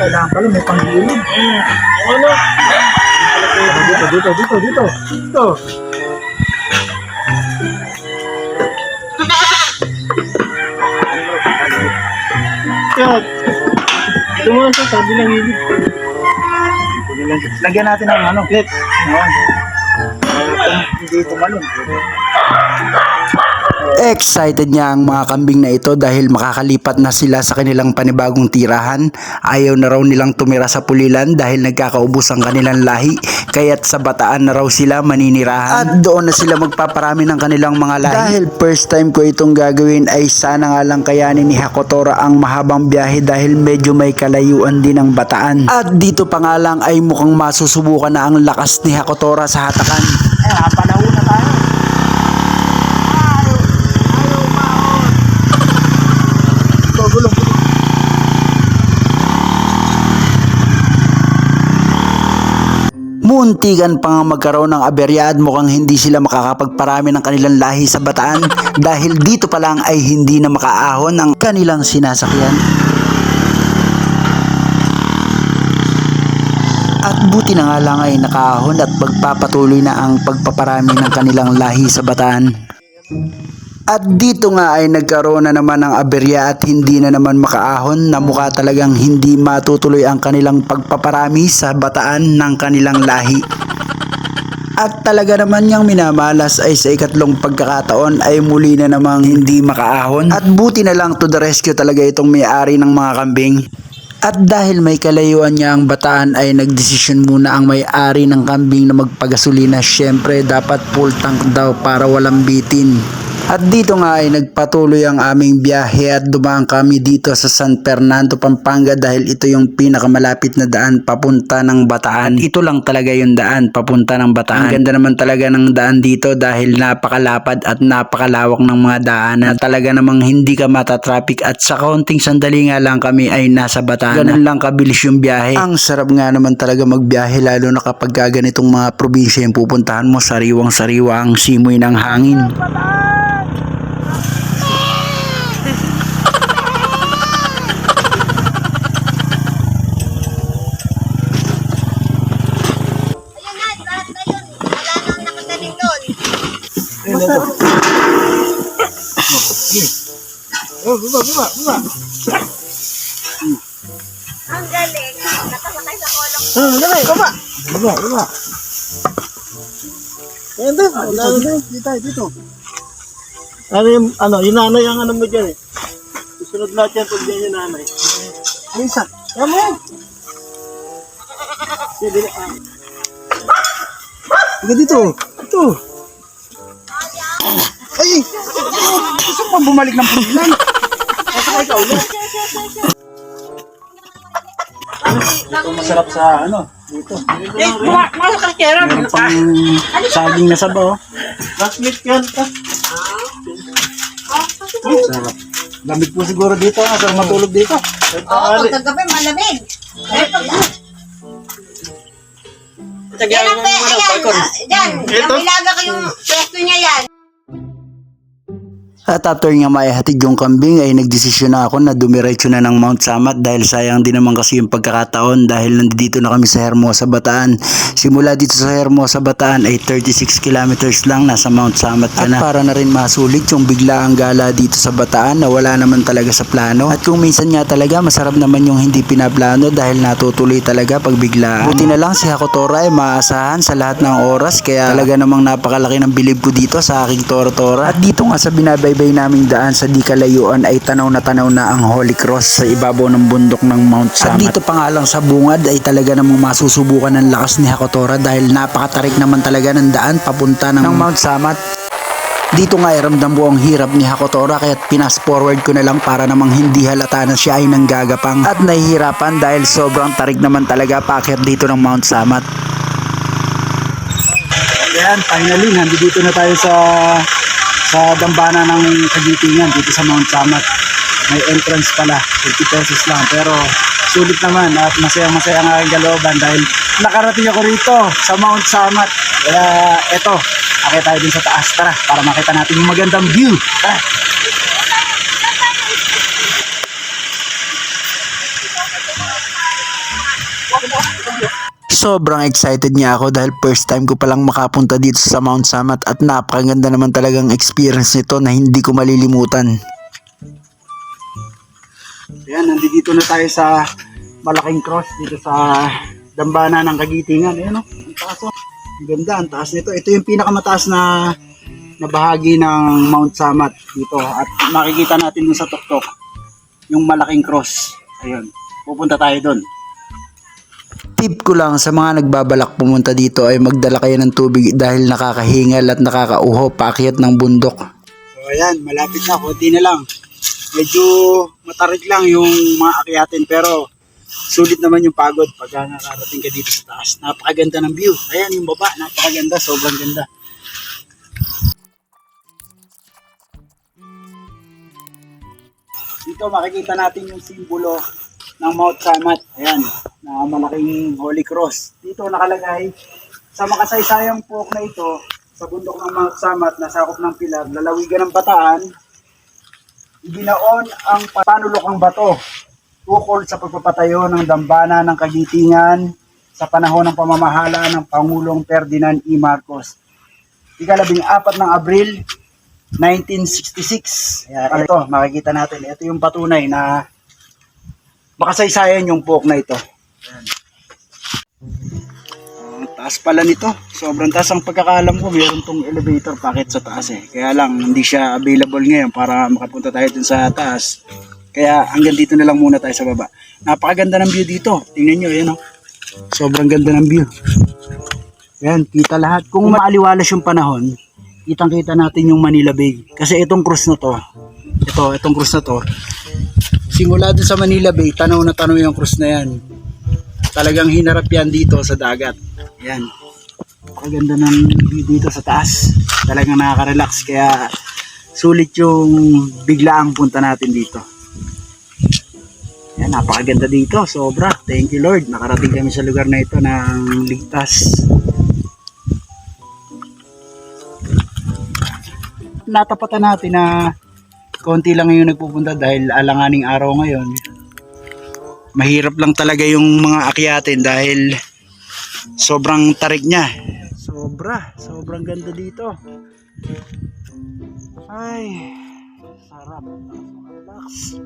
kailangan pala may panggilid. Ano? Dito, dito, dito, dito. Dito. Yan. Tumunod sa sabi ng higit. Lagyan natin ng ano. Para Hindi tumalon. Excited niya ang mga kambing na ito dahil makakalipat na sila sa kanilang panibagong tirahan. Ayaw na raw nilang tumira sa pulilan dahil nagkakaubos ang kanilang lahi. Kaya't sa bataan na raw sila maninirahan. At doon na sila magpaparami ng kanilang mga lahi. Dahil first time ko itong gagawin ay sana nga lang kayanin ni Hakotora ang mahabang biyahe dahil medyo may kalayuan din ang bataan. At dito pa nga lang ay mukhang masusubukan na ang lakas ni Hakotora sa hatakan. Ayan, napalaho na tayo. Muntikan pa nga magkaroon ng aberya at mukhang hindi sila makakapagparami ng kanilang lahi sa bataan dahil dito pa lang ay hindi na makaahon ang kanilang sinasakyan. At buti na nga lang ay nakaahon at pagpapatuloy na ang pagpaparami ng kanilang lahi sa bataan. At dito nga ay nagkaroon na naman ng aberya at hindi na naman makaahon na mukha talagang hindi matutuloy ang kanilang pagpaparami sa bataan ng kanilang lahi. At talaga naman niyang minamalas ay sa ikatlong pagkakataon ay muli na namang hindi makaahon. At buti na lang to the rescue talaga itong may-ari ng mga kambing. At dahil may kalayuan niya ang bataan ay nagdesisyon muna ang may-ari ng kambing na magpagasolina. Syempre dapat full tank daw para walang bitin. At dito nga ay nagpatuloy ang aming biyahe at dumaan kami dito sa San Fernando, Pampanga dahil ito yung pinakamalapit na daan papunta ng Bataan. At ito lang talaga yung daan papunta ng Bataan. Ang ganda naman talaga ng daan dito dahil napakalapad at napakalawak ng mga daan na talaga namang hindi ka matatraffic at sa kaunting sandali nga lang kami ay nasa Bataan. Ganun lang kabilis yung biyahe. Ang sarap nga naman talaga magbiyahe lalo na kapag ganitong mga probinsya yung pupuntahan mo sariwang sariwa ang simoy ng hangin. Ayun Oh, baba, baba, baba. Ang galing. Sa kolong. Ah, dali, baba. Baba, baba. Ayan. Ah, dito, dito, dito, dito. Ano yung, ano, nanay ang ano mo dyan eh. Susunod yan pag dyan yung nanay. Ay, isa. Tama yan. Sige, ah. Ika dito. Ito. Ay! Gusto mo bumalik ng pulilan? Ito masarap sa ano, dito. Eh, kumakma sa kera. Meron pang saging na sabaw. Classmate yan. ah. Sarap. Lamig po siguro dito, ah, sarap matulog dito. Oo, pagkagabi malamig. Eh, pag... Yan ang pe, ayan. ah, Yan, yung ilaga ko yung pwesto niya yan. At after nga maihatid yung kambing ay nagdesisyon na ako na dumiretso na ng Mount Samat dahil sayang din naman kasi yung pagkakataon dahil nandito na kami sa Hermosa Bataan. Simula dito sa Hermosa Bataan ay 36 kilometers lang nasa Mount Samat ka na. At para na rin masulit yung biglaang gala dito sa Bataan na wala naman talaga sa plano. At kung minsan nga talaga masarap naman yung hindi pinaplano dahil natutuloy talaga pag biglaan. Buti na lang si Hakotora ay maasahan sa lahat ng oras kaya talaga namang napakalaki ng bilib ko dito sa aking Tora-Tora. At dito nga sa binabaybay naming daan sa di kalayuan ay tanaw na tanaw na ang Holy Cross sa ibabaw ng bundok ng Mount Samat. At dito pa nga lang sa bungad ay talaga namang masusubukan ng lakas ni Hakotora dahil napakatarik naman talaga ng daan papunta ng, Mount Samat. Dito nga ay ramdam ko ang hirap ni Hakotora kaya pinas forward ko na lang para namang hindi halata na siya ay nanggagapang at nahihirapan dahil sobrang tarik naman talaga paakyat dito ng Mount Samat. Ayan, finally, nandito na tayo sa sa dambana ng Kagitingan dito sa Mount Samat. May entrance pala, 50 pesos lang. Pero sulit naman at masaya-masaya ang aking galooban dahil nakarating ako rito sa Mount Samat. Kaya eto, akit tayo din sa taas. Tara, para makita natin yung magandang view. Tara. Sobrang excited niya ako dahil first time ko palang makapunta dito sa Mount Samat at napakaganda naman talagang experience nito na hindi ko malilimutan. Ayan, nandito na tayo sa malaking cross dito sa dambana ng Kagitingan. Ayan o, ang taas o. Ang ganda, ang taas nito. Ito yung pinakamataas na na bahagi ng Mount Samat dito. At makikita natin dun sa tuktok yung malaking cross. Ayun, pupunta tayo doon. Tip ko lang sa mga nagbabalak pumunta dito ay magdala kayo ng tubig dahil nakakahingal at nakakauho paakyat ng bundok. So ayan, malapit na, konti na lang. Medyo matarik lang yung mga pero sulit naman yung pagod pag nakarating ka dito sa taas. Napakaganda ng view. Ayan yung baba, napakaganda, sobrang ganda. Dito makikita natin yung simbolo ng Mount Samat. Ayan, na malaking Holy Cross. Dito nakalagay sa makasaysayang pook na ito sa bundok ng Mount Samat na sakop ng Pilar, lalawigan ng Bataan, ibinaon ang panulokang bato ukol sa pagpapatayo ng dambana ng Kagitingan sa panahon ng pamamahala ng Pangulong Ferdinand E. Marcos. Ikalabing apat ng Abril 1966. Ayan, ito, makikita natin. Ito yung patunay na makasaysayan yung poke na ito. Ayan. Ang taas pala nito. Sobrang taas ang pagkakalam ko. Meron tong elevator packet sa taas eh. Kaya lang, hindi siya available ngayon para makapunta tayo dun sa taas. Kaya hanggang dito na lang muna tayo sa baba. Napakaganda ng view dito. Tingnan nyo, ayan o. Sobrang ganda ng view. Ayan, kita lahat. Kung maaliwalas yung panahon, kitang kita natin yung Manila Bay. Kasi itong cruise na to, ito, itong cruise na to, simula dun sa Manila Bay, tanaw na tanaw yung cruise na yan. Talagang hinarap yan dito sa dagat. Yan. Napakaganda ng view dito sa taas. Talagang nakaka-relax. Kaya sulit yung biglaang punta natin dito. Yan, napakaganda dito. Sobra. Thank you Lord. Nakarating kami sa lugar na ito ng ligtas. Natapatan natin na konti lang yung nagpupunta dahil alanganing araw ngayon. Mahirap lang talaga yung mga akyatin dahil sobrang tarik niya. Sobra. Sobrang ganda dito. Ay, sarap. Relax.